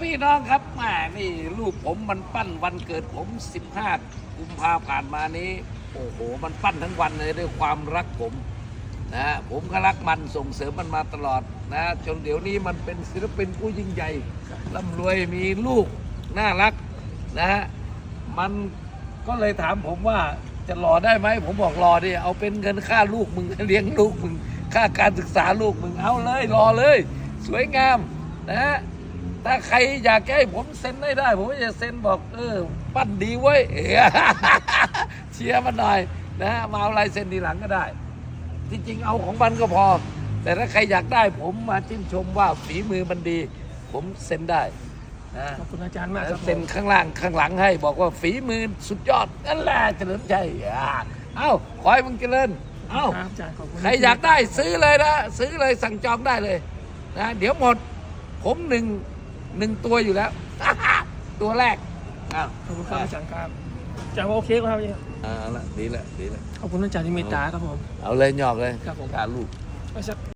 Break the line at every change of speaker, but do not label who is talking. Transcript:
พี่น้องครับแหมนี่ลูกผมมันปั้นวันเกิดผม 15 กุมภาผ่านมานี้ โอ้โห มันปั้นทั้งวันเลยด้วยความรักผมนะผมก็รักมันส่งเสริมมันมาตลอดนะจนเดี๋ยวนี้มันเป็นศิลปินผู้ยิ่งใหญ่ร่ำรวยมีลูกน่ารักนะฮะมันก็เลยถามผมว่าจะรอได้ไหมผมบอกรอดิเอาเป็นเงินค่าลูกมึงเลี้ยงลูกมึงค่าการศึกษาลูกมึงเอาเลยรอเลย สวยงามนะฮะ ถ้าใครอยากให้ผมเซ็นได้ได้ ผมก็จะเซ็นบอกเออปั้นดีเว้ยเชียร์มันหน่อยนะมาเอาลายเซ็นทีหลังก็ได้ จริงๆเอาของมันก็พอ แต่ถ้าใครอยากได้ผมมาชื่นชมว่าฝีมือมันดี ผมเซ็นได้นะ
ขอบคุณอาจารย์มากค
แล้
รั
ว
บ
เซ็นข้างล่างข้างหลังให้ บอกว่าฝีมือสุดยอดนั่นแหละเฉลิมชัยอ่าเอ้าขอให้มึงเจริญเอ้า
ครับอาจารย์ขอบคุณ
ใครอยากได้ซื้อเลยนะ ซื้อเลยสั่งจองได้เลยนะเดี๋ยวหมดผมหนึ่ง หนึ่งตัวอยู่แล้ว ตัวแรกอ้าว
ขอบคุณครับอาจารย์ครับอาจารย์ว่าโอเคก็ครับ
เอาละดีละดีละ
ขอบคุณอาจารย์ที่เมตตาครับผม
เอาเลยหยอกเลย
ครับผม
กล้าลูก
ไปสัก